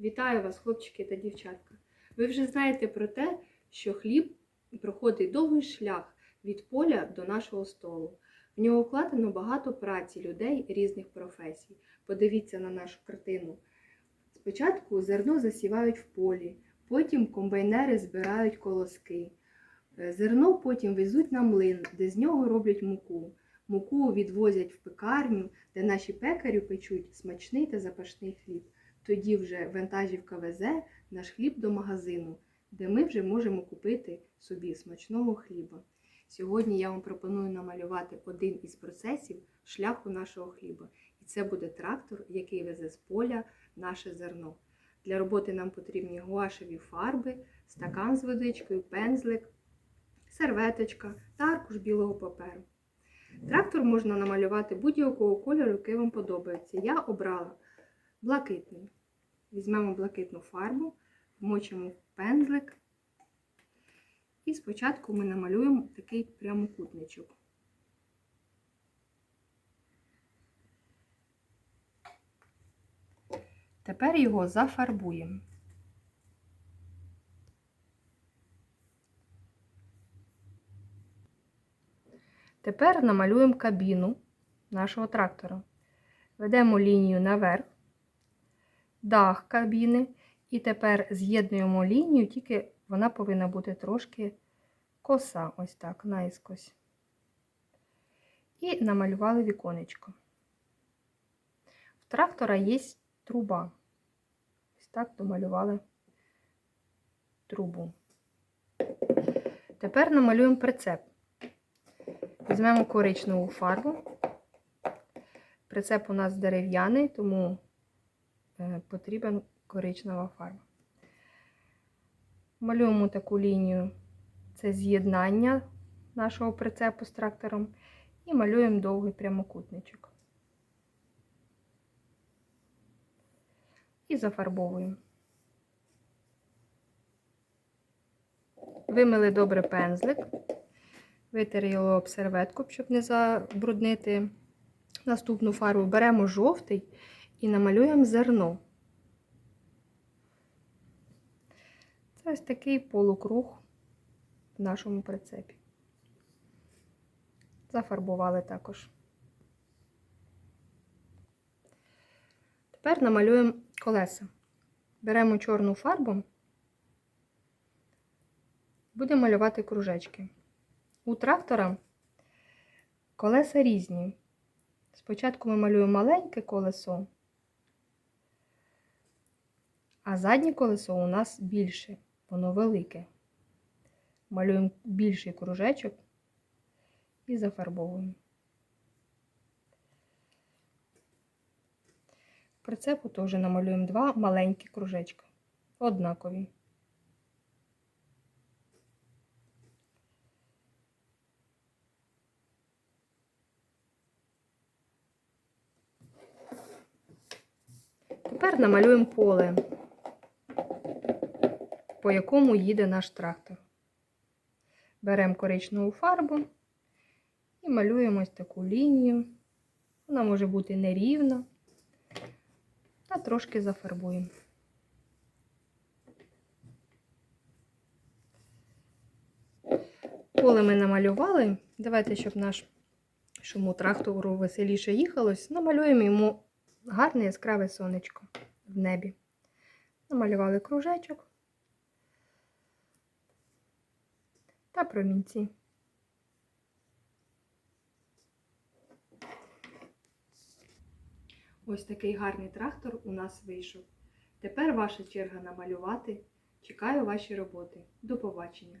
Вітаю вас, хлопчики та дівчатка. Ви вже знаєте про те, що хліб проходить довгий шлях від поля до нашого столу. В нього вкладено багато праці людей різних професій. Подивіться на нашу картину. Спочатку зерно засівають в полі, потім комбайнери збирають колоски. Е, Зерно потім везуть на млин, де з нього роблять муку. Муку відвозять в пекарню, де наші пекарі печуть смачний та запашний хліб. Тоді вже вантажівка везе наш хліб до магазину, де ми вже можемо купити собі смачного хліба. Сьогодні я вам пропоную намалювати один із процесів шляху нашого хліба. І це буде трактор, який везе з поля наше зерно. Для роботи нам потрібні гуашеві фарби, стакан з водичкою, пензлик, серветочка та аркуш білого паперу. Трактор можна намалювати будь-якого кольору, який вам подобається. Я обрала блакитний. Візьмемо блакитну фарбу, вмочимо пензлик. І спочатку ми намалюємо такий прямокутничок. Тепер його зафарбуємо. Тепер намалюємо кабіну нашого трактора. Ведемо лінію наверх, дах кабіни, і тепер з'єднуємо лінію, тільки вона повинна бути трошки коса, ось так, наїскось. І намалювали віконечко. В трактора є труба. Ось так домалювали трубу. Тепер намалюємо прицеп. Візьмемо коричневу фарбу. Прицеп у нас дерев'яний, тому потрібен коричнева фарба. Малюємо таку лінію, це з'єднання нашого прицепу з трактором, і малюємо довгий прямокутничок. І зафарбовуємо. Вимили добре пензлик. Його об серветку, щоб не забруднити наступну фарбу. Беремо жовтий і намалюємо зерно. Це ось такий полукруг в нашому прицепі. Зафарбували також. Тепер намалюємо колеса. Беремо чорну фарбу, будемо малювати кружечки. У трактора колеса різні. Спочатку ми малюємо маленьке колесо, а заднє колесо у нас більше, воно велике. Малюємо більший кружечок і зафарбовуємо. Прицепу теж намалюємо два маленькі кружечка, однакові. Тепер намалюємо поле, по якому їде наш трактор. Беремо коричневу фарбу і малюємо ось таку лінію. Вона може бути нерівна, та трошки зафарбуємо. Поле ми намалювали. Давайте, щоб наш шуму трактору веселіше їхалось, намалюємо йому гарне яскраве сонечко в небі. Намалювали кружечок та промінці. Ось такий гарний трактор у нас вийшов. Тепер ваша черга намалювати. Чекаю ваші роботи. До побачення!